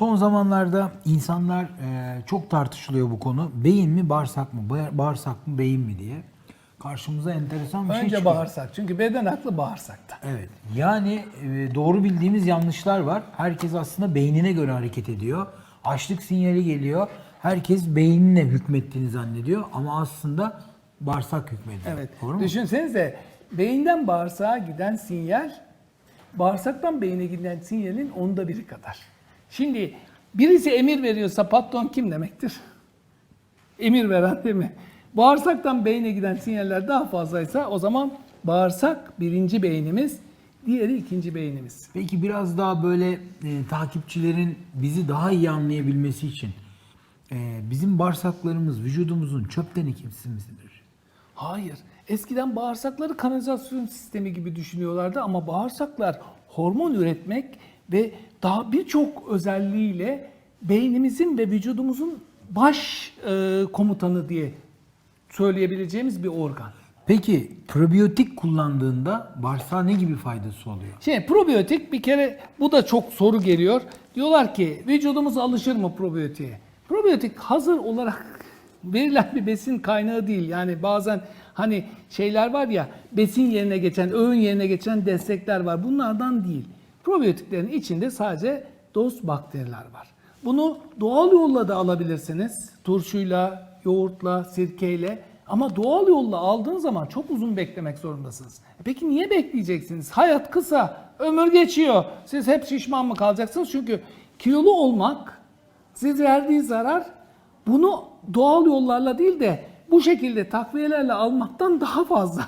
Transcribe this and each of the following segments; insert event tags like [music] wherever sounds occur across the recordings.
son zamanlarda insanlar e, çok tartışılıyor bu konu. Beyin mi bağırsak mı? Ba- Bağırsak mı beyin mi diye. Karşımıza enteresan bir şey Önce çıkıyor. bağırsak. Çünkü beden aklı bağırsakta. Evet. Yani e, doğru bildiğimiz yanlışlar var. Herkes aslında beynine göre hareket ediyor. Açlık sinyali geliyor. Herkes beynine hükmettiğini zannediyor ama aslında bağırsak hükmediyor. Evet. Doğru mu? Düşünsenize beyinden bağırsağa giden sinyal bağırsaktan beyine giden sinyalin onda biri kadar. Şimdi birisi emir veriyorsa patron kim demektir? Emir veren değil mi? Bağırsaktan beyne giden sinyaller daha fazlaysa o zaman bağırsak birinci beynimiz, diğeri ikinci beynimiz. Peki biraz daha böyle e, takipçilerin bizi daha iyi anlayabilmesi için e, bizim bağırsaklarımız vücudumuzun çöp tenekesi midir? Hayır. Eskiden bağırsakları kanalizasyon sistemi gibi düşünüyorlardı ama bağırsaklar hormon üretmek ve daha birçok özelliğiyle beynimizin ve vücudumuzun baş e, komutanı diye söyleyebileceğimiz bir organ. Peki probiyotik kullandığında bağırsağa ne gibi faydası oluyor? Şey probiyotik bir kere bu da çok soru geliyor. Diyorlar ki vücudumuz alışır mı probiyotiğe? Probiyotik hazır olarak [laughs] verilen bir besin kaynağı değil. Yani bazen hani şeyler var ya besin yerine geçen, öğün yerine geçen destekler var. Bunlardan değil. Probiyotiklerin içinde sadece dost bakteriler var. Bunu doğal yolla da alabilirsiniz. Turşuyla, yoğurtla, sirkeyle. Ama doğal yolla aldığın zaman çok uzun beklemek zorundasınız. E Peki niye bekleyeceksiniz? Hayat kısa, ömür geçiyor. Siz hep şişman mı kalacaksınız? Çünkü kilolu olmak siz verdiği zarar bunu doğal yollarla değil de bu şekilde takviyelerle almaktan daha fazla.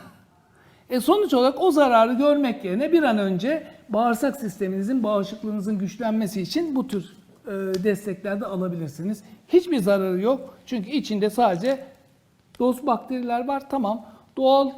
E sonuç olarak o zararı görmek yerine bir an önce bağırsak sisteminizin, bağışıklığınızın güçlenmesi için bu tür e, destekler de alabilirsiniz. Hiçbir zararı yok. Çünkü içinde sadece dost bakteriler var. Tamam. Doğal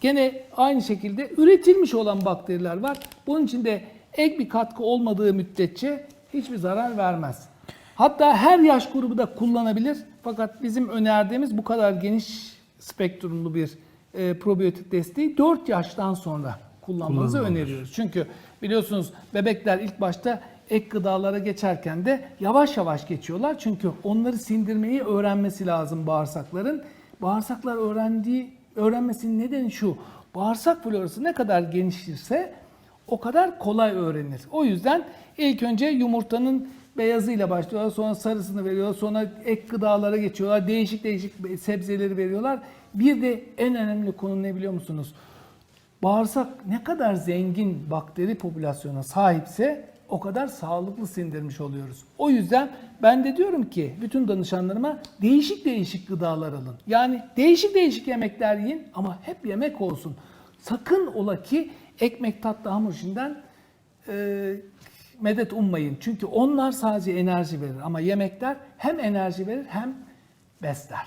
gene aynı şekilde üretilmiş olan bakteriler var. Bunun içinde ek bir katkı olmadığı müddetçe hiçbir zarar vermez. Hatta her yaş grubu da kullanabilir. Fakat bizim önerdiğimiz bu kadar geniş spektrumlu bir e, probiyotik desteği 4 yaştan sonra kullanmanızı öneriyoruz. Çünkü biliyorsunuz bebekler ilk başta ek gıdalara geçerken de yavaş yavaş geçiyorlar. Çünkü onları sindirmeyi öğrenmesi lazım bağırsakların. Bağırsaklar öğrendiği, öğrenmesinin nedeni şu. Bağırsak florası ne kadar genişirse o kadar kolay öğrenir. O yüzden ilk önce yumurtanın beyazıyla başlıyorlar, sonra sarısını veriyorlar, sonra ek gıdalara geçiyorlar, değişik değişik sebzeleri veriyorlar. Bir de en önemli konu ne biliyor musunuz? Bağırsak ne kadar zengin bakteri popülasyona sahipse o kadar sağlıklı sindirmiş oluyoruz. O yüzden ben de diyorum ki bütün danışanlarıma değişik değişik gıdalar alın. Yani değişik değişik yemekler yiyin ama hep yemek olsun. Sakın ola ki ekmek tatlı hamur işinden e, medet ummayın. Çünkü onlar sadece enerji verir ama yemekler hem enerji verir hem besler.